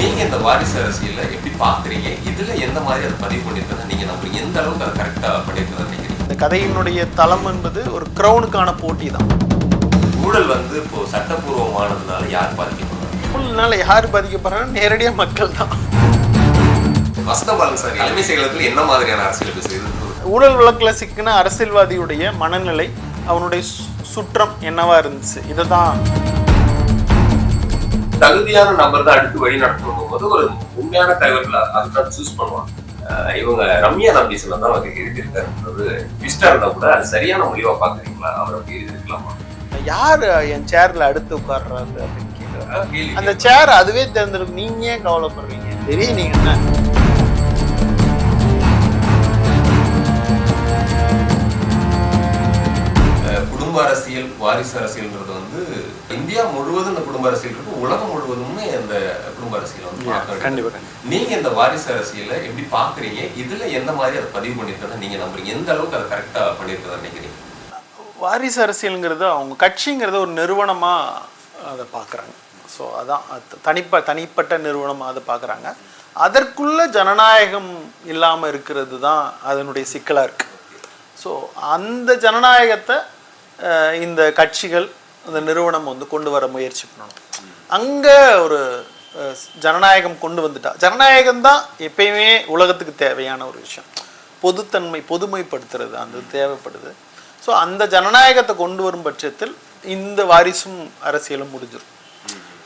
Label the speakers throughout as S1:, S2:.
S1: நீங்க இந்த வாரிசு அரசியலை எப்படி பாக்குறீங்க? இதுல எந்த மாதிரி அதை பதிவு பண்ணிருக்கா நீங்க நம்புறீங்க? எந்த அளவுக்கு அதை கரெக்டா பண்ணிருக்கா நினைக்கிறீங்க?
S2: இந்த கதையினுடைய தளம் என்பது ஒரு க்ரௌனுக்கான போட்டி தான்.
S1: ஊழல் வந்து இப்போ சட்டப்பூர்வமானதுனால யார் பாதிக்கப்படுறாங்க?
S2: ஃபுல்னால யார் பாதிக்கப்படுறாங்க? நேரடியாக மக்கள் தான்.
S1: வசந்தபாலன் சார் தலைமை செயலகத்தில் என்ன மாதிரியான அரசியல் பேசுகிறது
S2: ஊழல் வழக்கில் சிக்கின அரசியல்வாதியுடைய மனநிலை அவனுடைய சுற்றம் என்னவா இருந்துச்சு? இதை தான்
S1: தகுதியான நபர் தான் அடுத்து வழி நடத்தணும் போது ஒரு உண்மையான தலைவர்கள் அதுதான் சூஸ் பண்ணுவாங்க. இவங்க ரம்யா நம்பீசனை தான் அவர் எழுதியிருக்காருன்றது ட்விஸ்டா இருந்தா கூட அது சரியான முடிவா பாக்குறீங்களா? அவர் அப்படி எழுதியிருக்கலாமா?
S2: யார் என் சேர்ல அடுத்து உட்கார்றாரு அப்படின்னு கேட்குறாங்க. அந்த சேர் அதுவே தேர்ந்தெடுக்கும் நீங்க ஏன் கவலைப்படுறீங்க? தெரியும் நீங்க என்ன?
S1: குடும்ப அரசியல் வாரிசு அரசியல்ன்றது இந்தியா முழுவதும் இந்த குடும்ப அரசியல் இருக்கு உலகம் முழுவதுமே இந்த குடும்ப அரசியல் வந்து.
S2: கண்டிப்பா.
S1: நீங்க இந்த வாரிசு அரசியலை எப்படி பாக்குறீங்க இதுல எந்த மாதிரி அதை பதிவு பண்ணிருக்கதா நீங்க நம்புறீங்க? எந்த அளவுக்கு அதை கரெக்டா பண்ணிருக்கதா நினைக்கிறீங்க?
S2: வாரிசு அரசியலுங்கிறது அவங்க கட்சிங்கிறத ஒரு நிறுவனமா அதை பார்க்குறாங்க. ஸோ அதான் அது தனிப்ப தனிப்பட்ட நிறுவனமாக அதை பார்க்குறாங்க. அதற்குள்ள ஜனநாயகம் இல்லாமல் இருக்கிறது தான் அதனுடைய சிக்கலாக இருக்கு. ஸோ அந்த ஜனநாயகத்தை இந்த கட்சிகள் அந்த நிறுவனம் வந்து கொண்டு வர முயற்சி பண்ணணும். அங்கே ஒரு ஜனநாயகம் கொண்டு வந்துட்டா. ஜனநாயகம் தான் எப்பயுமே உலகத்துக்கு தேவையான ஒரு விஷயம். பொதுத்தன்மை பொதுமைப்படுத்துறது அந்த தேவைப்படுது. ஸோ அந்த ஜனநாயகத்தை கொண்டு வரும் பட்சத்தில் இந்த வாரிசும் அரசியலும் முடிஞ்சிடும்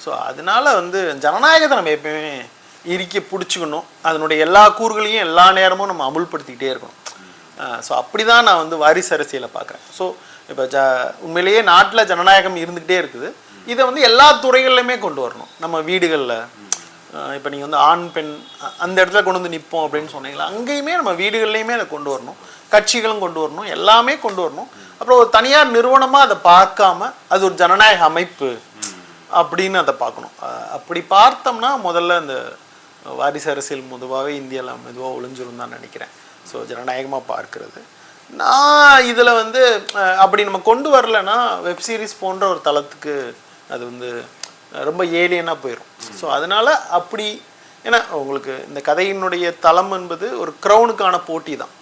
S2: ஸோ அதனால வந்து ஜனநாயகத்தை நம்ம எப்பயுமே இறுக்கி பிடிச்சிக்கணும். அதனுடைய எல்லா கூறுகளையும் எல்லா நேரமும் நம்ம அமுல்படுத்திக்கிட்டே இருக்கணும். ஸோ அப்படி தான் நான் வந்து வாரிசு அரசியலை பார்க்குறேன். ஸோ இப்போ ஜ உண்மையிலேயே நாட்டில் ஜனநாயகம் இருந்துக்கிட்டே இருக்குது. இதை வந்து எல்லா துறைகள்லையுமே கொண்டு வரணும். நம்ம வீடுகளில். இப்போ நீங்கள் வந்து ஆண் பெண் அந்த இடத்துல கொண்டு வந்து நிற்போம் அப்படின்னு சொன்னீங்களா? அங்கேயுமே நம்ம வீடுகள்லையுமே அதை கொண்டு வரணும். கட்சிகளும் கொண்டு வரணும். எல்லாமே கொண்டு வரணும். அப்புறம் ஒரு தனியார் நிறுவனமாக அதை பார்க்காம அது ஒரு ஜனநாயக அமைப்பு அப்படின்னு அதை பார்க்கணும். அப்படி பார்த்தோம்னா முதல்ல இந்த வாரிசு அரசியல் பொதுவாகவே இந்தியாவில் மெதுவாக ஒளிஞ்சிரும் தான் நினைக்கிறேன். ஸோ ஜனநாயகமாக பார்க்கறது. நான் இதில் வந்து அப்படி நம்ம கொண்டு வரலன்னா வெப் சீரிஸ் போன்ற ஒரு தளத்துக்கு அது வந்து ரொம்ப ஏலியனாக போயிடும் ஸோ அதனால் அப்படி ஏன்னா உங்களுக்கு இந்த கதையினுடைய தளம் என்பது ஒரு க்ரௌனுக்கான போட்டி தான்.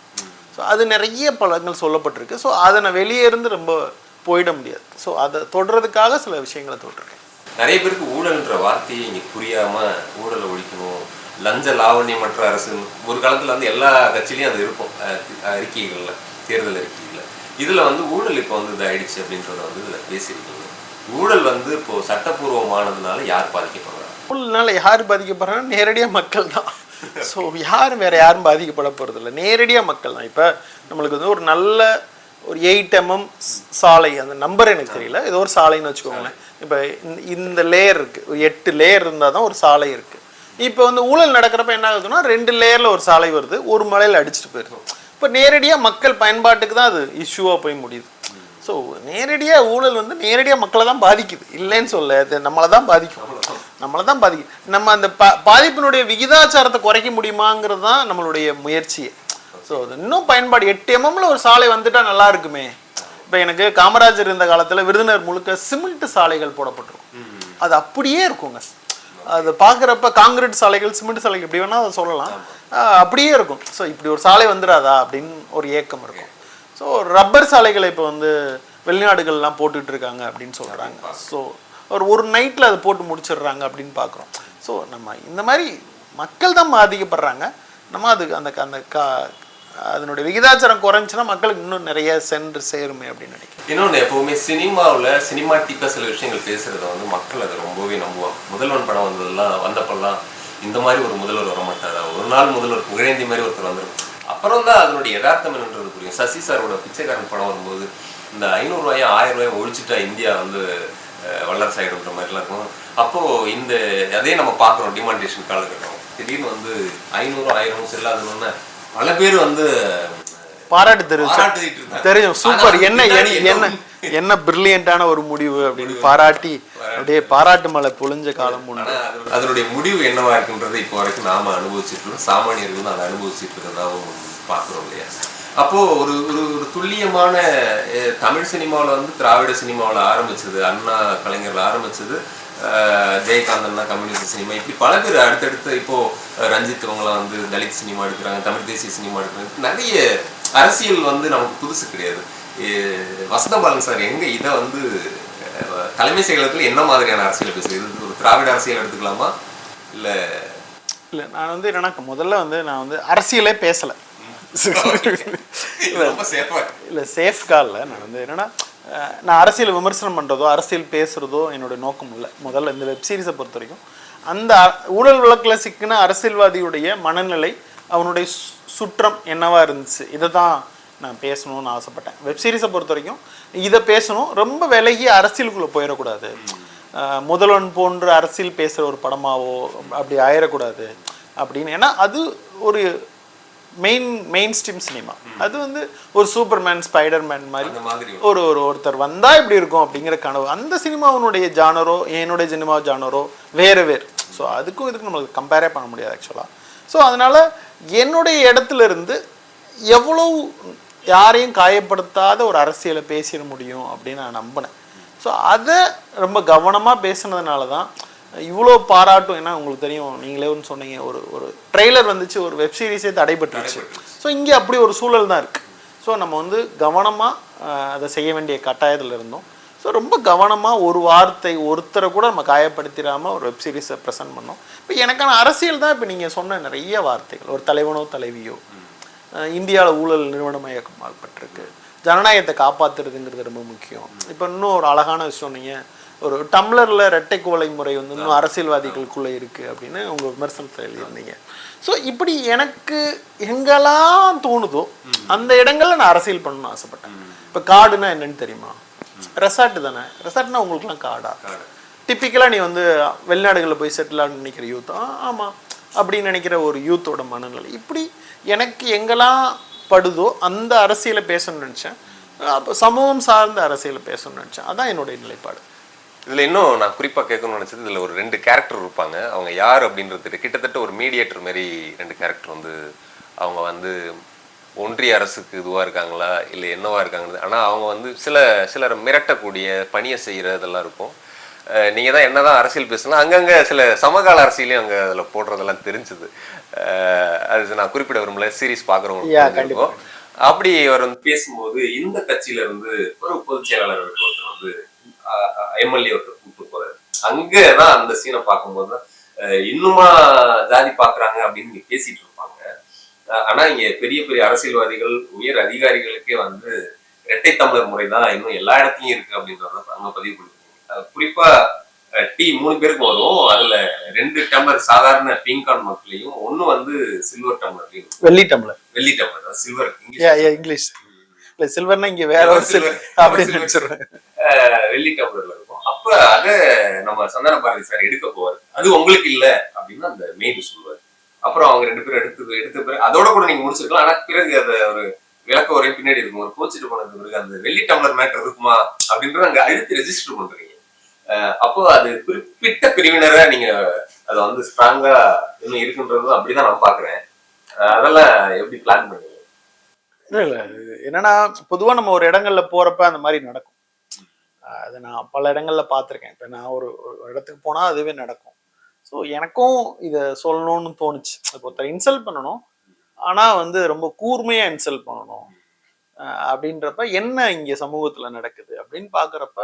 S2: ஸோ அது நிறைய பழங்கள் சொல்லப்பட்டிருக்கு. ஸோ அதை நான் வெளியே இருந்து ரொம்ப போயிட முடியாது. ஸோ அதை தொடுறதுக்காக சில விஷயங்களை தொட்டிருக்கேன்
S1: நிறைய பேருக்கு ஊழல்ன்ற வார்த்தையை இங்கே புரியாமல் ஊழலை ஒழிக்கணும் லஞ்ச லாவண்யமற்ற அரசு ஒரு காலத்தில் வந்து எல்லா கட்சியிலையும் அது இருக்கும் அறிக்கைகளில். தேர்தல் அறிக்கைகள்ல இதில் வந்து ஊழல் இப்போ வந்து இதாயிடுச்சு அப்படின்றத வந்து பேசியிருக்கீங்க. ஊழல் வந்து இப்போ சட்டப்பூர்வமானதுனால யார் பாதிக்கப்படுறாங்க?
S2: ஊழல்னால யார் பாதிக்கப்படுறாங்க நேரடியாக மக்கள் தான். ஸோ யாரும் வேறு யாரும் பாதிக்கப்பட போகிறதில்ல நேரடியாக மக்கள் தான். இப்போ நம்மளுக்கு வந்து ஒரு நல்ல ஒரு எயிட் எம்எம் சாலை அந்த நம்பர் எனக்கு தெரியல. ஏதோ ஒரு சாலைன்னு வச்சுக்கோங்களேன். இப்போ இந்த லேயர் இருக்குது ஒரு எட்டு லேயர் இருந்தால் தான் ஒரு சாலை இருக்குது இப்போ வந்து ஊழல் நடக்கிறப்ப என்ன ஆகுதுன்னா ரெண்டு லேயரில் ஒரு சாலை வருது. ஒரு மலையில் அடிச்சுட்டு போயிருது இப்போ நேரடியாக மக்கள் பயன்பாட்டுக்கு தான் அது இஷ்யூவாக போய் முடியுது. ஸோ நேரடியாக ஊழல் வந்து நேரடியாக மக்களை தான் பாதிக்குது. இல்லைன்னு சொல்ல நம்மளை தான் பாதிக்கும். நம்மளை தான் பாதிக்கும் நம்ம அந்த பா பாதிப்பினுடைய விகிதாச்சாரத்தை குறைக்க முடியுமாங்கிறது தான் நம்மளுடைய முயற்சியே. ஸோ அது இன்னும் பயன்பாடு. எட்டு எம்எம்ல ஒரு சாலை வந்துட்டா நல்லா இருக்குமே. இப்போ எனக்கு காமராஜர் இருந்த காலத்தில் விருதுநகர் முழுக்க சிமெண்ட் சாலைகள் போடப்பட்டிருக்கும். அது அப்படியே இருக்குங்க. அது பார்க்குறப்ப காங்கிரீட் சாலைகள் சிமெண்ட் சாலைகள் எப்படி வேணால் அதை சொல்லலாம் அப்படியே இருக்கும். ஸோ இப்படி ஒரு சாலை வந்துடாதா அப்படின்னு ஒரு ஏக்கம் இருக்கும். ஸோ ரப்பர் சாலைகளை இப்போ வந்து வெளிநாடுகள்லாம் போட்டுட்டு இருக்காங்க அப்படின்னு சொல்கிறாங்க ஸோ ஒரு ஒரு நைட்டில் அதை போட்டு முடிச்சிடுறாங்க அப்படின்னு பார்க்குறோம். ஸோ நம்ம இந்த மாதிரி மக்கள் தான் பாதிக்கப்படுறாங்க. நம்ம அதுக்கு அந்த அந்த கா அதனுடைய விகிதாச்சாரம் குறைஞ்சுன்னா மக்களுக்கு இன்னும் நிறைய சென்று சேருமே அப்படின்னு நினைக்கிறேன்.
S1: இன்னொன்று எப்பவுமே சினிமாவில் சினிமாட்டிக்காக சில விஷயங்கள் பேசுறத வந்து மக்கள் அதை ரொம்பவே நம்புவாங்க. முதல்வன் படம் வந்ததெல்லாம் வந்தப்பெல்லாம் இந்த மாதிரி ஒரு முதல்வர் வர மாட்டாரா ஒரு நாள் முதல்வர் புகழேந்தி மாதிரி ஒருத்தர் வந்துடும் அப்புறம் தான் அதனுடைய யதார்த்தம் என்னன்றது புரியும். சசி சாரோட பிச்சைக்காரன் படம் வரும்போது இந்த ஐநூறுரூவாயும் ஆயிரம் ரூபாயும் ஒழிச்சுட்டா இந்தியா வந்து அஹ், வல்லரசு ஆயிடுன்ற மாதிரிலாம் இருக்கும். அப்போ இந்த அதே நம்ம பார்க்குறோம் டிமாண்டேஷன் காலகட்டம். திடீர்னு வந்து ஐநூறு ஆயிரமும் செல்லாதுன்னு பல பேர் வந்து
S2: பாராட்டு
S1: இருந்தாங்க.
S2: தெரியும். சூப்பர் என்ன என்ன என்ன பிரில்லியண்டான ஒரு முடிவு அப்படின்னு பாராட்டி அப்படியே பாராட்டு மலை பொழிஞ்ச காலம் உண்டு.
S1: அதனுடைய முடிவு என்னவா இருக்குன்றதை இப்போ வரைக்கும் நாம அனுபவிச்சுட்டு இருக்கோம். சாமானியர்கள் அதை அனுபவிச்சுட்டு இருக்கிறதாவும் பார்க்குறோம் இல்லையா? அப்போ ஒரு ஒரு ஒரு துல்லியமான தமிழ் சினிமாவில் வந்து திராவிட சினிமாவில் ஆரம்பிச்சது அண்ணா கலைஞர்ல ஆரம்பிச்சது ஜெயகாந்தன்னா கம்யூனிஸ்ட் சினிமா. இப்படி பல பேர் அடுத்தடுத்து இப்போ அஹ் ரஞ்சித் இவங்களாம் வந்து தலித் சினிமா எடுக்கிறாங்க தமிழ் தேசிய சினிமா எடுக்கிறாங்க. நிறைய அரசியல் வந்து நமக்கு புதுசு கிடையாது. வசந்தபாலன் சார் எங்க இதை வந்து தலைமை செயலகத்துல என்ன மாதிரியான அரசியல் பேசுறது இது ஒரு திராவிட அரசியல் எடுத்துக்கலாமா? இல்ல
S2: இல்லை நான் வந்து என்னன்னா முதல்ல வந்து நான் வந்து அரசியலே பேசலை.
S1: இது ரொம்ப சேஃபா
S2: இல்லை சேஃப் காலில் நான் வந்து என்னன்னா நான் அரசியல் விமர்சனம் பண்ணுறதோ அரசியல் பேசுகிறதோ என்னோட நோக்கம் இல்லை. முதல்ல இந்த வெப் சீரிஸை பொறுத்த வரைக்கும். அந்த அ- ஊழல் வழக்கில் சிக்கின அரசியல்வாதியுடைய மனநிலை அவனுடைய சு- சுற்றம் என்னவாக இருந்துச்சு இதை தான் நான் பேசணும்னு ஆசைப்பட்டேன். வெப் சீரிஸை பொறுத்த வரைக்கும் இதை பேசணும் ரொம்ப விலகி அரசியலுக்குள்ளே போயிடக்கூடாது. முதல்வன் போன்ற அரசியல் பேசுகிற ஒரு படமாவோ அப்படி ஆயிடக்கூடாது அப்படின்னு. ஏன்னா அது ஒரு மெயின் மெயின் ஸ்ட்ரீம் சினிமா அது வந்து ஒரு சூப்பர்மேன் ஸ்பைடர்மேன் மாதிரி ஒரு ஒரு ஒருத்தர் வந்தா இப்படி இருக்கும் அப்படிங்கிற கனவு. அந்த சினிமாவினுடைய ஜானரோ என்னுடைய சினிமா ஜானரோ வேறு வேறு. ஸோ அதுக்கும் இதுக்கும் நம்மளுக்கு கம்பேரே பண்ண முடியாது ஆக்சுவலாக ஸோ அதனால என்னுடைய இடத்துல இருந்து எவ்வளவு யாரையும் காயப்படுத்தாத ஒரு அரசியலை பேசிட முடியும் அப்படின்னு நான் நம்பினேன். ஸோ அதை ரொம்ப கவனமாக பேசுனதுனால தான் இவ்வளோ பாராட்டும். ஏன்னா உங்களுக்கு தெரியும் நீங்களே ஒன்று சொன்னீங்க ஒரு ஒரு ட்ரெய்லர் வந்துச்சு ஒரு வெப் சீரிஸே தடைபட்டுருச்சு. ஸோ இங்கே அப்படி ஒரு சூழல் தான் இருக்குது ஸோ நம்ம வந்து கவனமாக அதை செய்ய வேண்டிய கட்டாயத்தில் இருந்தோம். ஸோ ரொம்ப கவனமாக ஒரு வார்த்தை ஒருத்தரை கூட நம்ம காயப்படுத்திடாமல் ஒரு வெப் சீரிஸை ப்ரெசென்ட் பண்ணோம். இப்போ எனக்கான அரசியல் தான் இப்போ நீங்கள் சொன்ன நிறைய வார்த்தைகள். ஒரு தலைவனோ தலைவியோ. இந்தியாவில் ஊழல் நிறுவனமயமாக்கப்பட்டிருக்கு ஜனநாயகத்தை காப்பாற்றுறதுங்கிறது ரொம்ப முக்கியம். இப்போ இன்னும் ஒரு அழகான விஷயம் நீங்கள் ஒரு டம்ளரில் ரெட்டை கோலை முறை வந்து இன்னும் அரசியல்வாதிகளுக்குள்ளே இருக்குது அப்படின்னு உங்கள் விமர்சனத்தில் எழுதியிருந்தீங்க. ஸோ இப்படி எனக்கு எங்கெல்லாம் தோணுதோ அந்த இடங்கள்ல நான் அரசியல் பண்ணணும்னு ஆசைப்பட்டேன். இப்போ காடுனா என்னன்னு தெரியுமா? ரெசார்ட் தானே? ரெசார்ட்னா உங்களுக்குலாம் காடா? டிப்பிக்கலாக நீ வந்து வெளிநாடுகளில் போய் செட்டில் ஆகணும்னு நினைக்கிற யூத் ஆமாம் அப்படின்னு நினைக்கிற ஒரு யூத்தோட மனநிலை. இப்படி எனக்கு எங்கெல்லாம் படுதோ அந்த அரசியலை பேசணும்னு நினச்சேன். அப்போ சமூகம் சார்ந்த அரசியலை பேசணும்னு நினச்சேன். அதான் என்னுடைய நிலைப்பாடு.
S1: இதுல இன்னும் நான் குறிப்பா கேட்கணும்னு நினைச்சது இதுல ஒரு ரெண்டு கேரக்டர் இருப்பாங்க. அவங்க யார் அப்படின்றது கிட்டத்தட்ட ஒரு மீடியேட்டர் மாதிரி ரெண்டு கேரக்டர் வந்து அவங்க வந்து ஒன்றிய அரசுக்கு இதுவா இருக்காங்களா இல்லை என்னவா இருக்காங்க ஆனா அவங்க வந்து சில சிலர் மிரட்டக்கூடிய பணியை செய்யறதெல்லாம் இருக்கும். அஹ் நீங்க தான் என்னதான் அரசியல் பேசலாம் அங்கங்க சில சமகால அரசியலையும் அங்க அதுல போடுறதெல்லாம் தெரிஞ்சுது. அது நான் குறிப்பிட விரும்பல. சீரிஸ். இருக்கும் அப்படி அவர் வந்து பேசும்போது இந்த கட்சியில இருந்து ஒரு பொதுச் செயலாளர் ஒருத்தர் வந்து எம்எல்ஏ கூப்பிட்டு போறாரு. அங்கதான் அந்த சீனை பார்க்கும்போது இன்னுமா ஜாதி பாக்குறாங்க அப்படின்னு இங்க பேசிட்டு இருப்பாங்க. ஆனா இங்க பெரிய பெரிய அரசியல்வாதிகள் உயர் அதிகாரிகளுக்கே வந்து இரட்டை தமிழர் முறை தான் இன்னும் எல்லா இடத்துலயும் இருக்கு அப்படின்றத அங்க பதிவு பண்ணிருக்கீங்க. குறிப்பா டீ மூணு பேருக்கு வரும். அதுல ரெண்டு டம்ளர் சாதாரண பிங்கான் மக்களையும் ஒண்ணு வந்து சில்வர் டம்ளர்லையும்
S2: வெள்ளி டம்ளர்
S1: வெள்ளி டம்ளர் சில்வர்
S2: இங்கிலீஷ் இல்லை சில்வர்னா இங்கே வேற ஒரு சில்வர். அப்படின்னு நினச்சிடுவேன்
S1: அஹ் வெள்ளி டம்ளர்ல இருக்கும். அப்ப அத நம்ம சந்தான பாரதி சார் எடுக்க போவார். அது உங்களுக்கு இல்ல அப்படின்னு அந்த மெயின் சொல்லுவார். அப்புறம் அவங்க ரெண்டு பேரும் எடுத்து எடுத்த பிறகு அதோட கூட நீங்க முடிச்சிருக்கலாம். ஆனா பிறகு அத ஒரு விளக்க ஒரே பின்னாடி இருக்கும். ஒரு கோச்சிட்டு போனது பிறகு அந்த வெள்ளி டம்ளர் மேட்டர் இருக்குமா அப்படின்றத அங்க அழுத்தி ரெஜிஸ்டர் பண்றீங்க. அப்போ அது குறிப்பிட்ட பிரிவினரை நீங்க அதை வந்து ஸ்ட்ராங்கா இன்னும் இருக்குன்றது அப்படிதான் நான் பாக்குறேன். அதெல்லாம் எப்படி பிளான் பண்ணீங்க
S2: இல்லை இல்லை. என்னன்னா பொதுவாக நம்ம ஒரு இடங்கள்ல போறப்ப அந்த மாதிரி நடக்கும். அது நான் பல இடங்கள்ல பார்த்துருக்கேன். இப்போ நான் ஒரு இடத்துக்கு போனால் அதுவே நடக்கும். ஸோ எனக்கும் இதை சொல்லணும்னு தோணுச்சு. ஒருத்தர் இன்சல்ட் பண்ணணும். ஆனால் வந்து ரொம்ப கூர்மையாக இன்சல்ட் பண்ணணும். அப்படின்றப்ப என்ன இங்கே சமூகத்தில் நடக்குது அப்படின்னு பார்க்குறப்ப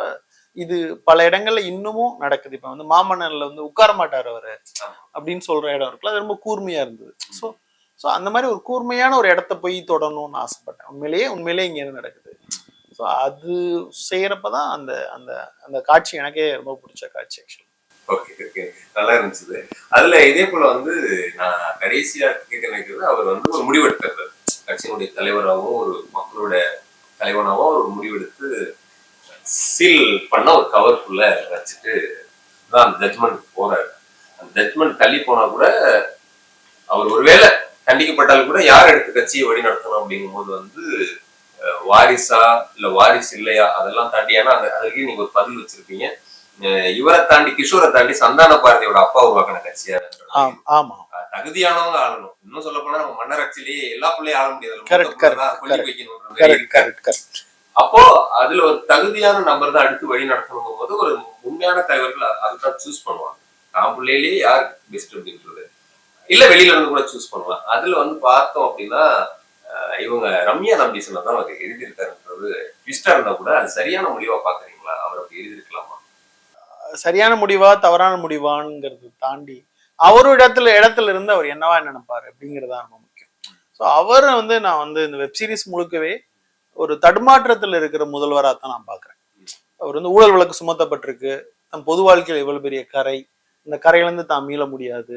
S2: இது பல இடங்கள்ல இன்னமும் நடக்குது. இப்போ வந்து மாமன்னர்ல வந்து உட்கார மாட்டார் அவர். அப்படின்னு சொல்ற இடம் இருக்குல்ல அது ரொம்ப கூர்மையா இருந்தது. ஸோ ஸோ அந்த மாதிரி ஒரு கூர்மையான ஒரு இடத்த போய் தொடரணும்னு ஆசைப்பட்டேன். உண்மையிலேயே உண்மையிலேயே இங்கே என்ன நடக்குது? ஸோ அது செய்கிறப்ப தான் அந்த அந்த அந்த காட்சி எனக்கே ரொம்ப பிடிச்ச காட்சி ஆக்சுவலி
S1: ஓகே ஓகே நல்லா இருந்துச்சு. அதுல இதே போல வந்து நான் கடைசியா கேட்க நினைக்கிறது அவர் வந்து ஒரு முடிவெடுத்தார் கட்சியினுடைய தலைவராகவும் ஒரு மக்களோட தலைவனாகவும் ஒரு முடிவெடுத்து சீல் பண்ண ஒரு கவருக்குள்ள வச்சுட்டு தான் அந்த ஜட்மெண்ட் போறாரு. அந்த ஜட்மெண்ட் தள்ளி போனா கூட அவர் ஒருவேளை தண்டிக்கப்பட்டாலும் கூட யார் எடுத்து கட்சியை வழி நடத்தணும் அப்படிங்கும்போது வந்து வாரிசா இல்ல வாரிசு இல்லையா? அதெல்லாம் தாண்டி ஏன்னா அந்த அதுக்கு நீங்க ஒரு பதில் வச்சிருப்பீங்க. இவரை தாண்டி கிஷோரை தாண்டி சந்தான பாரதியோட அப்பா உருவாக்கின கட்சியா
S2: ஆம்
S1: தகுதியானவங்க ஆளணும். இன்னும் சொல்ல போனா நம்ம மன்னர் ஆட்சியிலேயே எல்லா பிள்ளையும் ஆள முடியாது. அப்போ அதுல ஒரு தகுதியான நபர் தான் அடுத்து வழி நடத்தணும் போது ஒரு உண்மையான தலைவர்கள் அதுதான் சூஸ் பண்ணுவாங்க. தான் பிள்ளையிலேயே யார் பெஸ்ட் அப்படின்றது? இல்ல வெளியில இருந்து கூட சூஸ் பண்ணலாம். அதுல வந்து பார்த்தோம் அப்படின்னா இவங்க ரம்யா நம்பீசனை தான் அவர் எழுதியிருக்காருன்றது. ட்விஸ்டா இருந்தா கூட அது சரியான முடிவா பாக்குறீங்களா அவர் அப்படி எழுதியிருக்கலாமா?
S2: சரியான முடிவா தவறான முடிவாங்கிறது தாண்டி அவரு இடத்துல இடத்துல இருந்து அவர் என்னவா நினைப்பாரு அப்படிங்கிறது தான் ரொம்ப முக்கியம். ஸோ அவர் வந்து நான் வந்து இந்த வெப் சீரிஸ் முழுக்கவே ஒரு தடுமாற்றத்தில் இருக்கிற முதல்வராக தான் நான் பார்க்குறேன். அவர் வந்து ஊழல் வழக்கு சுமத்தப்பட்டிருக்கு. தன் பொது வாழ்க்கையில் இவ்வளவு பெரிய கரை. இந்த கரையிலேருந்து தான் மீள முடியாது.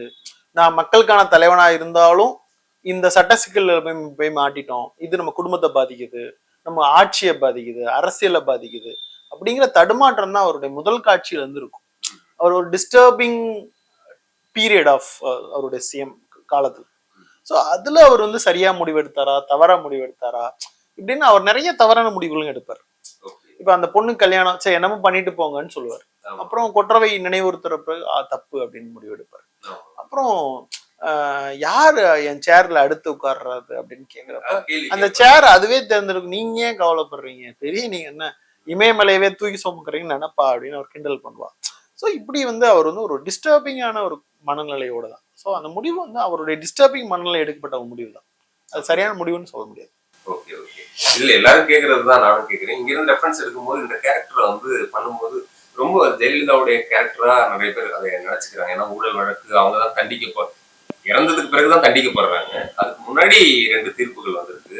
S2: நான் மக்களுக்கான தலைவனா இருந்தாலும் இந்த சட்ட சிக்கல்ல போய் போய் மாட்டிட்டோம். இது நம்ம குடும்பத்தை பாதிக்குது. நம்ம ஆட்சியை பாதிக்குது. அரசியலை பாதிக்குது. அப்படிங்கிற தடுமாற்றம் தான் அவருடைய முதல் காட்சியில இருந்து இருக்கும் அவர் ஒரு டிஸ்டர்பிங் பீரியட் ஆஃப் அவருடைய சிஎம் காலத்துல. ஸோ அதுல அவர் வந்து சரியா முடிவெடுத்தாரா? தவறா முடிவெடுத்தாரா? இப்படின்னு அவர் நிறைய தவறான முடிவுகளும் எடுப்பார். இப்ப அந்த பொண்ணு கல்யாணம் சரி என்னமோ பண்ணிட்டு போங்கன்னு சொல்லுவார். அப்புறம் கொற்றவை நினைவுறுத்துறப்ப "ஆ, தப்பு அப்படின்னு முடிவெடுப்பார். அப்புறம் யாரு என் சேர்ல அடுத்து உட்கார்றது அப்படின்னு கேக்குறப்ப அந்த சேர் அதுவே தேர்ந்தெடுக்கும். நீங்க ஏன் கவலைப்படுறீங்க? தெரியும் நீங்க என்ன இமயமலையவே தூக்கி சுமக்குறீங்கன்னு நினைப்பா அப்படின்னு அவர் கிண்டல் பண்ணுவா ஸோ இப்படி வந்து அவர் வந்து ஒரு டிஸ்டர்பிங்கான ஒரு மனநிலையோட தான். ஸோ அந்த முடிவு வந்து அவருடைய டிஸ்டர்பிங் மனநிலை எடுக்கப்பட்ட ஒரு முடிவு தான். அது சரியான முடிவுன்னு சொல்ல முடியாது.
S1: Okay okay. இதுல எல்லாரும் கேக்குறது தான் நானும் கேக்குறேன். இங்க இருந்து ரெஃபரன்ஸ் எடுக்கும்போது இந்த கேரக்டரை வந்து பண்ணும்போது ரொம்ப ஜெயலலிதாவுடைய கேரக்டரா நிறைய பேர் அதை நினைச்சுக்கிறாங்க. ஏன்னா ஊழல் வழக்கு அவங்க தான் தண்டிக்க இறந்ததுக்கு பிறகுதான் தண்டிக்கப்படுறாங்க. அதுக்கு முன்னாடி ரெண்டு தீர்ப்புகள் வந்திருக்கு.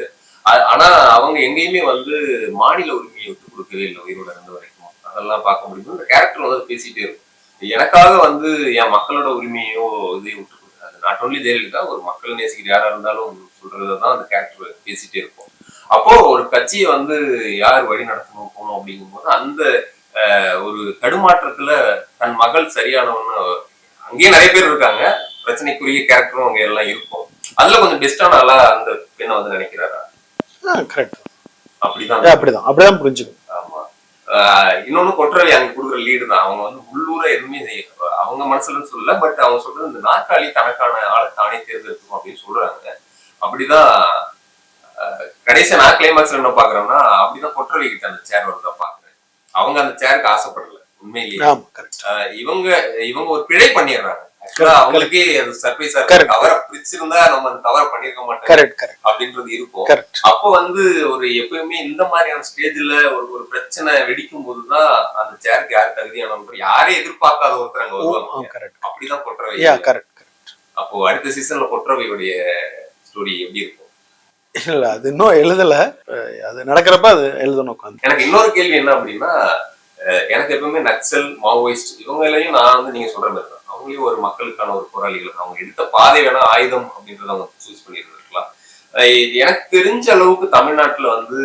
S1: ஆனா அவங்க எங்கேயுமே வந்து மாநில உரிமையை விட்டு கொடுக்கவே இல்லை உயிரோட இருந்த வரைக்கும். அதெல்லாம் பார்க்க முடியும். இந்த கேரக்டர் வந்து பேசிட்டே இருக்கும். எனக்காக வந்து என் மக்களோட உரிமையோ இதையும் விட்டு கொடுக்காது நாட் ஒன்லி ஜெயலலிதா ஒரு மக்கள் நேசிக்கிற யாரா இருந்தாலும் சொல்றதான் அந்த கேரக்டர் பேசிட்டே இருக்கும். அப்போ ஒரு கட்சியை வந்து யார் வழி நடத்தணும் போகணும் அப்படிங்கும்போது அந்த ஒரு தடுமாற்றத்துல தன் மகள் சரியானவன்னு அங்கேயே நிறைய பேர் இருக்காங்க. பிரச்சனைக்குரிய கேரக்டரும் அங்க எல்லாம் இருக்கும். அதுல கொஞ்சம் பெஸ்டான ஆளா அந்த பெண்ணை வந்து நினைக்கிறாரா?
S2: கரெக்ட்
S1: அப்படிதான்.
S2: அப்படிதான். அப்படிதான் புரிஞ்சுக்கணும்
S1: ஆமா. இன்னொன்னு கொற்றவை அங்க கொடுக்குற லீடு தான். அவங்க வந்து உள்ளூர எதுவுமே அவங்க மனசுல சொல்லல பட் அவங்க சொல்றது இந்த நாற்காலி தனக்கான ஆளை தானே தேர்ந்தெடுக்கும் அப்படின்னு சொல்றாங்க. அப்படிதான் ஆஹ் கடைசியா நான் கிளைமாக்ஸ்ல என்ன பாக்குறேன்னா அப்படிதான் கொற்றவை கிட்ட அந்த சேர் வரதான் பாக்குறேன் அவங்க அந்த சேருக்கு ஆசைப்படல. உண்மையிலேயே. இவங்க இவங்க ஒரு பிழை பண்ணிடுறாங்க. அவங்களுக்கே அது சர்ப்ரைஸா. இருக்கு தவற பிடிச்சிருந்தா நம்ம அந்த தவற பண்ணிருக்க மாட்டோம். அப்படின்றது இருக்கும். அப்போ வந்து ஒரு எப்பயுமே இந்த மாதிரியான ஸ்டேஜ்ல ஒரு ஒரு பிரச்சனை வெடிக்கும் போதுதான் அந்த சேருக்கு யார் தகுதியானவங்க யாரே எதிர்பார்க்காத ஒருத்தர் அங்க வருவாங்க.
S2: கரெக்ட்
S1: அப்படிதான் கொற்றவை அப்போ அடுத்த சீசன்ல கொற்றவையுடைய ஸ்டோரி எப்படி இருக்கும்?
S2: இல்ல அது இன்னும் எழுதல. அது நடக்கிறப்ப அது எழுதணும் உட்காந்து.
S1: எனக்கு இன்னொரு கேள்வி என்ன அப்படின்னா எனக்கு எப்பவுமே நக்சல் மாவோயிஸ்ட் இவங்களையும் நான் வந்து நீங்க சொல்ற மாதிரி தான். அவங்களையும் ஒரு மக்களுக்கான ஒரு போராளிகள் அவங்க எடுத்த பாதை வேணா ஆயுதம் அப்படின்றத அவங்க சூஸ் பண்ணியிருந்திருக்கலாம். எனக்கு தெரிஞ்ச அளவுக்கு தமிழ்நாட்டுல வந்து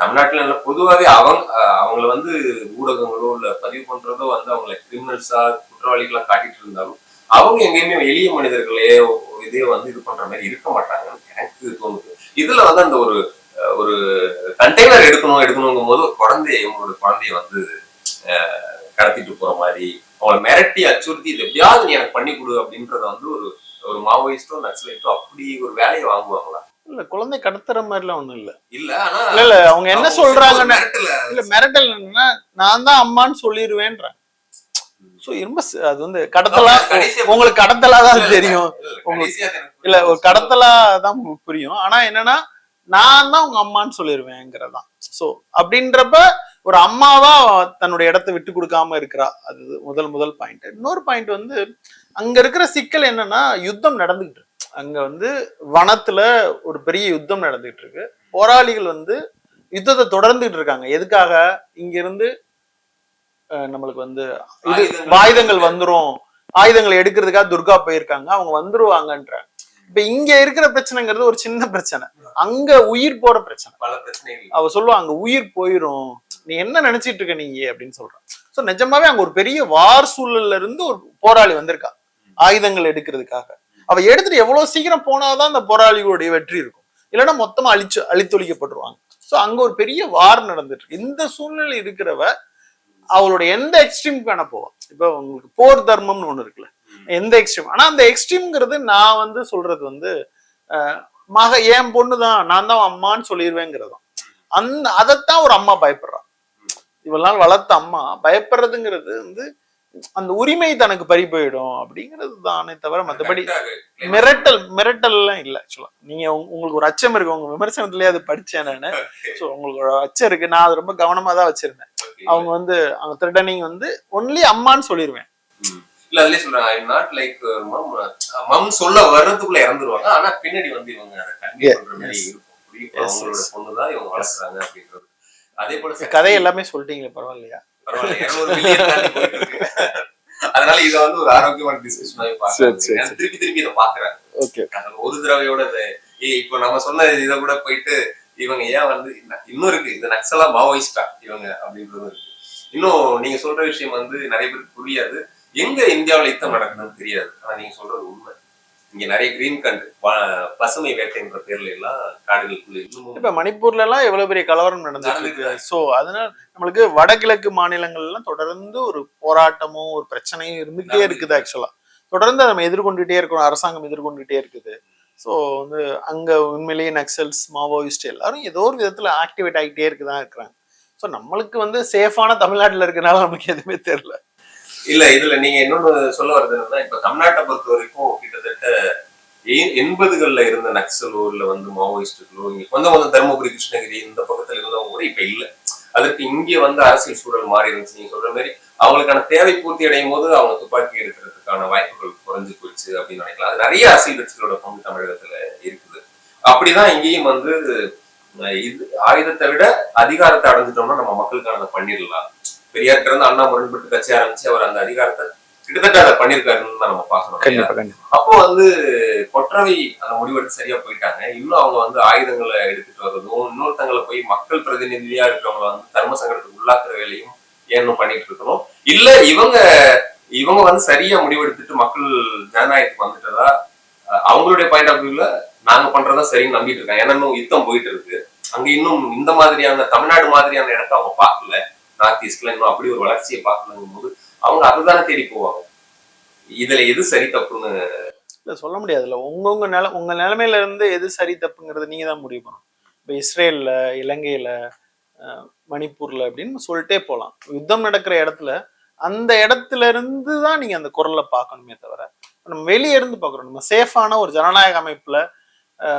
S1: தமிழ்நாட்டுல பொதுவாகவே அவங்க அவங்கள வந்து ஊடகங்களோ இல்ல பதிவு பண்றதோ வந்து அவங்கள கிரிமினல்ஸா குற்றவாளிகளா காட்டிட்டு இருந்தாலும் அவங்க எங்கேயுமே எளிய மனிதர்களையே இதே வந்து இது பண்ற மாதிரி இருக்க மாட்டாங்கன்னு எனக்கு தோணுது. இதுல வந்து அந்த ஒரு ஒரு கண்டெய்னர் எடுக்கணும் எடுக்கணுங்கும் போது ஒரு குழந்தைய இவங்களோட குழந்தைய வந்து கடத்திட்டு போற மாதிரி அவங்கள மிரட்டி அச்சுறுத்தி இது எப்படியாவது நீ எனக்கு பண்ணி கொடு அப்படின்றத வந்து ஒரு ஒரு மாவோயிஸ்டோ நக்சலைட்டோ அப்படி ஒரு வேலையை வாங்குவாங்களா?
S2: இல்ல குழந்தை கடத்துற மாதிரிலாம் ஒண்ணும் இல்ல.
S1: இல்ல ஆனா
S2: இல்ல இல்ல அவங்க என்ன சொல்றாங்கன்னு
S1: மிரட்டல.
S2: இல்ல மிரட்டல் நான் தான் அம்மான்னு சொல்லிடுவேன்றேன் சோ ரொம்ப அது வந்து கடத்தலா உங்களுக்கு கடத்தலா தான் தெரியும்.
S1: இல்ல,
S2: ஒரு கடத்தலா தான் உங்களுக்கு புரியும். ஆனா என்னன்னா நான் தான் உங்க அம்மான்னு சொல்லிடுவேங்கிறதான் சோ அப்படின்றப்ப ஒரு அம்மாவா தன்னுடைய இடத்த விட்டு கொடுக்காம இருக்கிறா. அது முதல் முதல் பாயிண்ட் இன்னொரு பாயிண்ட் வந்து அங்க இருக்கிற சிக்கல் என்னன்னா யுத்தம் நடந்துகிட்டு இருக்கு. அங்க வந்து வனத்துல ஒரு பெரிய யுத்தம் நடந்துகிட்டு இருக்கு. போராளிகள் வந்து யுத்தத்தை தொடர்ந்துட்டு இருக்காங்க. எதுக்காக? இங்க இருந்து அஹ், நம்மளுக்கு வந்து இது
S1: ஆயுதங்கள்
S2: வந்துரும். ஆயுதங்களை எடுக்கிறதுக்காக துர்கா போயிருக்காங்க. அவங்க வந்துருவாங்கன்ற. இப்ப இங்க இருக்கிற பிரச்சனைங்கிறது ஒரு சின்ன பிரச்சனை. அங்க உயிர் போற பிரச்சனை. அவ சொல்லுவா அங்க உயிர் போயிரும். நீ என்ன நினைச்சிட்டு இருக்க நீங்க அப்படின்னு சொல்றான் சோ நிஜமாவே அங்க ஒரு பெரிய வார் சூழல்ல இருந்து ஒரு போராளி வந்திருக்கா. ஆயுதங்கள் எடுக்கிறதுக்காக. அவ எடுத்துட்டு எவ்வளவு சீக்கிரம் போனாதான் அந்த போராளிகளுடைய வெற்றி இருக்கும். இல்லைன்னா மொத்தமா அழிச்சு அழித்தொழிக்கப்பட்டுருவாங்க. சோ அங்க ஒரு பெரிய வார் நடந்துட்டு இருக்கு. இந்த சூழ்நிலை இருக்கிறவ அவளோட எந்த எக்ஸ்ட்ரீமுக்கு வேணா போவா இப்ப உங்களுக்கு போர் தர்மம்னு ஒண்ணு இருக்குல்ல. எந்த எக்ஸ்ட்ரீம் ஆனா அந்த எக்ஸ்ட்ரீம்ங்கிறது நான் வந்து சொல்றது வந்து மக என் பொண்ணு தான் நான் தான் அம்மான்னு சொல்லிடுவேங்கிறதும் அந்த அதைத்தான் ஒரு அம்மா பயப்படுறா. இவ்வளவு நாள் வளர்த்த அம்மா பயப்படுறதுங்கிறது வந்து அந்த உரிமை தனக்கு பறி போயிடும் அப்படிங்கிறது தானே தவிர மற்றபடி மிரட்டல் மிரட்டல்லாம் இல்லை. ஆக்சுவலா நீங்க உங்க- உங்களுக்கு ஒரு அச்சம் இருக்கு. உங்க விமர்சனத்திலேயே அது படிச்சேன் நானு. ஸோ உங்களுக்கு ஒரு அச்சம் இருக்கு. நான் அது ரொம்ப கவனமா தான் வச்சிருந்தேன். அவங்க வந்து அவங்க த்ரெட்டனிங் வந்து ஒன்லி அம்மான்னு சொல்லிடுவேன்.
S1: ம். இல்ல அதுலயே சொல்றாங்க ஐ நாட் லைக் மம் மம் சொல்ல வர்றதுக்குள்ள இறந்துருவாங்க. ஆனா பின்னாடி வந்து இவங்க அவங்களோட. பொண்ணுதான் இவங்க வளர்க்குறாங்க அப்படின்றது. அதே போல
S2: கதை எல்லாமே சொல்லிட்டீங்களே பரவாயில்லையா?
S1: பரவாயில்ல 200 மில்லியன் தாண்டி போயிட்டு இருக்கு. அதனால இத வந்து ஒரு ஆரோக்கியமான டிஸ்கஷனாவே பாக்குறாங்க திருப்பி திருப்பி இதை பாக்குறாங்க ஒரு தடவையோட இப்போ நம்ம சொன்ன இதை கூட போயிட்டு இவங்க ஏன் வந்து இன்ன- இன்னும் இருக்கு. இது நக்சலா மாவோயிஸ்டா இவங்க அப்படின்றதும் இருக்கு. இன்னும் நீங்க சொல்ற விஷயம் வந்து நிறைய பேருக்கு புரியாது. எங்க இந்தியாவுல யுத்தம் நடக்குதுன்னு தெரியாது. ஆனா நீங்க சொல்றது உண்மை. இங்க நிறைய கிரீன் கண்ட் பசுமை வேட்டைன்ற பேர்ல எல்லாம் காடுகளுக்குள்ள
S2: இப்ப மணிப்பூர்ல எல்லாம் எவ்வளவு பெரிய கலவரம் நடந்துட்டு சோ அதனால நம்மளுக்கு வடகிழக்கு மாநிலங்கள்ல எல்லாம் தொடர்ந்து ஒரு போராட்டமும் ஒரு பிரச்சனையும் இருந்துகிட்டே இருக்குது ஆக்சுவலா தொடர்ந்து நம்ம எதிர்கொண்டுட்டே இருக்கணும் அரசாங்கம் எதிர்கொண்டுட்டே இருக்குது. ஸோ வந்து அங்க உண்மையிலேயே நக்சல்ஸ் மாவோயிஸ்ட் எல்லாரும் ஏதோ ஒரு விதத்துல ஆக்டிவேட் ஆகிட்டே இருக்குதான் இருக்கிறாங்க. ஸோ நம்மளுக்கு வந்து சேஃபான தமிழ்நாட்டுல இருக்கனால நமக்கு எதுவுமே தெரியல.
S1: இல்ல இதுல நீங்க இன்னொன்னு சொல்ல வர்றது என்னன்னா இப்ப தமிழ்நாட்டை பொறுத்த வரைக்கும் கிட்டத்தட்ட எண்பதுகள்ல இருந்த நக்சலோ இல்ல வந்து மாவோயிஸ்டுகளோ இங்க கொஞ்சம் கொஞ்சம் தருமபுரி கிருஷ்ணகிரி இந்த பக்கத்துல இருந்தவங்க கூட இப்ப இல்ல. அதற்கு இங்கே வந்து அரசியல் சூழல் மாறி இருந்துச்சு நீங்க சொல்ற மாதிரி அவங்களுக்கான தேவை பூர்த்தி அடையும் போது அவங்க துப்பாக்கி எடுக்கிறதுக்கான வாய்ப்புகள் குறைஞ்சு போயிடுச்சு அப்படின்னு நினைக்கலாம். அது நிறைய அரசியல் கட்சிகளோட பங்கு தமிழகத்துல இருக்குது. அப்படிதான் இங்கேயும் வந்து இது ஆயுதத்தை விட அதிகாரத்தை அடைஞ்சிட்டோம்னா நம்ம மக்களுக்கானதை பண்ணிடலாம் பெரியார்கிட்ட இருந்து அண்ணா முரண்பட்டு கட்சி ஆரம்பிச்சு அவர் அந்த அதிகாரத்தை கிட்டத்தட்ட அதை பண்ணிருக்காருன்னு தான் நம்ம
S2: கண்டிப்பா
S1: அப்போ வந்து கொற்றவை அந்த முடிவெடுத்து சரியா போயிட்டாங்க. இன்னும் அவங்க வந்து ஆயுதங்களை எடுத்துட்டு வர்றதும் இன்னொருத்தங்களை போய் மக்கள் பிரதிநிதியா இருக்கிறவங்க வந்து தர்ம சங்கடத்துக்கு உள்ளாக்குற வேலையும் ஏன்னு பண்ணிட்டு இருக்கணும் இல்ல இவங்க இவங்க வந்து சரியா முடிவெடுத்துட்டு மக்கள் ஜனநாயகத்துக்கு வந்துட்டதா? அவங்களுடைய பாயிண்ட் ஆஃப் வியூல நாங்க பண்றதா சரின்னு நம்பிட்டு இருக்காங்க ஏன்னா இன்னும் யுத்தம் போயிட்டு இருக்கு அங்க இன்னும் இந்த மாதிரியான தமிழ்நாடு மாதிரியான இடத்த அவங்க பார்க்கல. நார்த் ஈஸ்ட்ல இன்னும் அப்படி ஒரு வளர்ச்சியை பார்க்கலங்கும் போது அவங்க அதுதானே தேடி போவாங்க. இதுல எது சரி தப்புன்னு?
S2: இல்ல சொல்ல முடியாதுல்ல. உங்க நில உங்க நிலைமையில இருந்து எது சரி தப்புங்கிறது நீங்க தான் முடிவு பண்ணணும். இப்போ இஸ்ரேல்ல இலங்கையில மணிப்பூர்ல அப்படின்னு சொல்லிட்டே போகலாம் யுத்தம் நடக்கிற இடத்துல அந்த இடத்துல இருந்து தான் நீங்க அந்த குரலை பார்க்கணுமே தவிர நம்ம வெளியே இருந்து பார்க்குறோம். நம்ம சேஃபான ஒரு ஜனநாயக அமைப்புல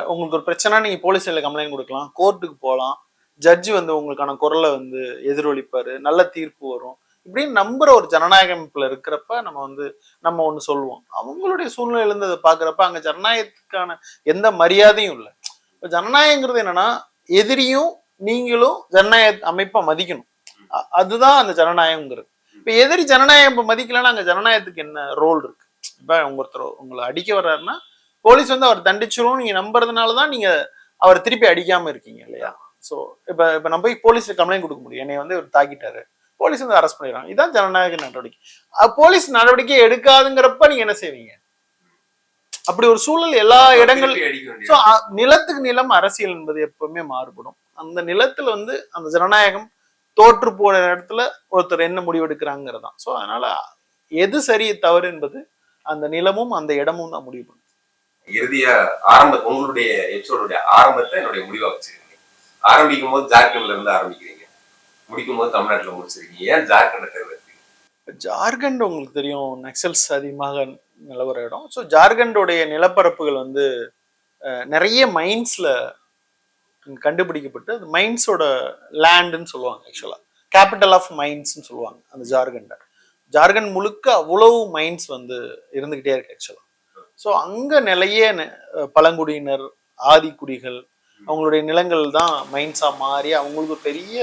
S2: உங்களுக்கு ஒரு பிரச்சனை நீங்க போலீஸ்ல கம்ப்ளைண்ட் கொடுக்கலாம் கோர்ட்டுக்கு போகலாம் ஜட்ஜி வந்து உங்களுக்கான குரலை வந்து எதிரொலிப்பாரு நல்ல தீர்ப்பு வரும். இப்படின்னு நம்புற ஒரு ஜனநாயக அமைப்புல இருக்கிறப்ப நம்ம வந்து நம்ம ஒன்று சொல்லுவோம். அவங்களுடைய சூழ்நிலையிலேருந்து அதை பார்க்குறப்ப அங்கே ஜனநாயகத்துக்கான எந்த மரியாதையும் இல்லை. இப்போ ஜனநாயகங்கிறது என்னன்னா எதிரியும் நீங்களும் ஜனநாயக அமைப்பை மதிக்கணும். அ- அதுதான் அந்த ஜனநாயகங்கிறது இப்போ எதிரி ஜனநாயகம் இப்போ மதிக்கலைன்னா அங்கே ஜனநாயகத்துக்கு என்ன ரோல் இருக்கு? இப்போ ஒருத்தர் உங்களை அடிக்க வர்றாருன்னா போலீஸ் வந்து அவர் தண்டிச்சிரும் நீங்கள் நம்புறதுனால தான் நீங்கள் அவர் திருப்பி அடிக்காமல் இருக்கீங்க இல்லையா? ஸோ இப்போ இப்போ நம்ம போய் போலீஸில் கம்ப்ளைண்ட் கொடுக்க முடியும். என்னை வந்து இவர் தாக்கிட்டாரு. போலீஸ் வந்து அரெஸ்ட் பண்ணிடுறாங்க இதான் ஜனநாயக நடவடிக்கை. போலீஸ் நடவடிக்கை எடுக்காதுங்கிறப்ப நீங்கள் என்ன செய்வீங்க? அப்படி ஒரு சூழல் எல்லா இடங்கள். ஸோ நிலத்துக்கு நிலம் அரசியல் என்பது எப்பவுமே மாறுபடும். அந்த நிலத்துல வந்து அந்த ஜனநாயகம் தோற்று போன இடத்துல ஒருத்தர் என்ன முடிவெடுக்கிறாங்கிறது தான் ஸோ அதனால எது சரி தவறு என்பது அந்த நிலமும் அந்த இடமும் தான் முடிவு பண்ணும்
S1: இறுதியா ஆரம்ப உங்களுடைய எபிசோடுடைய ஆரம்பத்தை என்னுடைய முடிவா வச்சிருக்கீங்க ஆரம்பிக்கும் போது ஜார்க்கண்ட்ல இருந்து ஆரம்பிக்கிறீங்க. முடிக்கும் போது தமிழ்நாட்டுல முடிச்சிருக்கீங்க. ஏன் ஜார்க்கண்டை தேர்ந்தெடுத்தீங்க
S2: ஜார்க்கண்ட் உங்களுக்கு தெரியும். நக்சல்ஸ் அதிகமாக நிலவர இடம். ஸோ ஜார்க்கண்டோடைய நிலப்பரப்புகள் வந்து நிறைய மைன்ஸில் கண்டுபிடிக்கப்பட்டு அது மைன்ஸோட லேண்டுன்னு சொல்லுவாங்க ஆக்சுவலாக கேபிட்டல் ஆஃப் மைன்ஸ்னு சொல்லுவாங்க அந்த ஜார்க்கண்டை. ஜார்க்கண்ட் முழுக்க அவ்வளவு மைன்ஸ் வந்து இருந்துக்கிட்டே இருக்கு ஆக்சுவலாக ஸோ அங்கே நிலைய பழங்குடியினர் ஆதிக்குடிகள் அவங்களுடைய நிலங்கள் தான் மைன்ஸாக மாறி அவங்களுக்கு பெரிய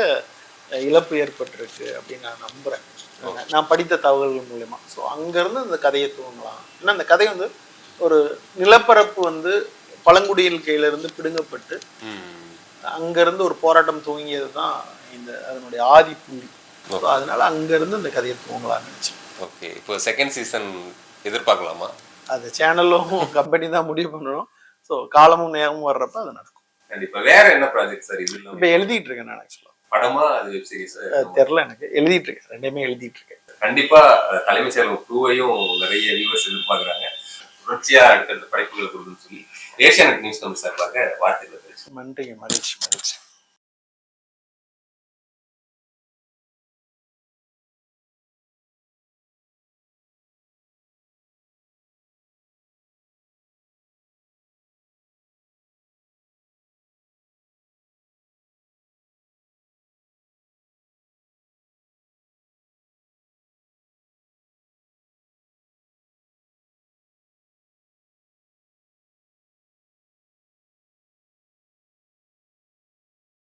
S2: இழப்பு ஏற்பட்டிருக்கு அப்படின்னு நான் நம்புறேன். நான் படித்த தகவல்கள் மூலயமா. ஸோ அங்கேருந்து அந்த கதையை தூங்கலாம் ஏன்னா அந்த கதை வந்து ஒரு நிலப்பரப்பு வந்து பழங்குடியினர் கையில இருந்து பிடுங்கப்பட்டு அங்கிருந்து ஒரு போராட்டம் துவங்கியது தான் இந்த அதனுடைய ஆதி புள்ளி. ஸோ அதனால அங்கிருந்து இந்த கதையை தூங்கலாம்னு நினைச்சேன்.
S1: ஓகே இப்போ செகண்ட் சீசன் எதிர்பார்க்கலாமா?
S2: அந்த சேனலும் கம்பெனி தான் முடிவு பண்ணணும். ஸோ காலமும் நேரமும் வர்றப்ப அது நடக்கும்.
S1: கண்டிப்பா. வேற என்ன ப்ராஜெக்ட் சார் இது
S2: இப்போ எழுதிட்டு இருக்கேன் நான் ஆக்சுவலாக
S1: படமா அது வெப் சீரிஸ்
S2: தெரில எனக்கு. எழுதிட்டு இருக்கேன் ரெண்டுமே எழுதிட்டு இருக்கேன்
S1: கண்டிப்பா அஹ், தலைமைச் செயலகம் டூவையும் நிறைய வியூவர்ஸ் எதிர்பார்க்கறாங்க. தொடர்ச்சியா அடுத்தடுத்த படைப்புகளை கொடுக்குன்னு சொல்லி ஏஷியானெட் நியூஸ் கம்பி சார்பாக வார்த்தைகளை
S2: நன்றிங்க மகிழ்ச்சி மகிழ்ச்சி.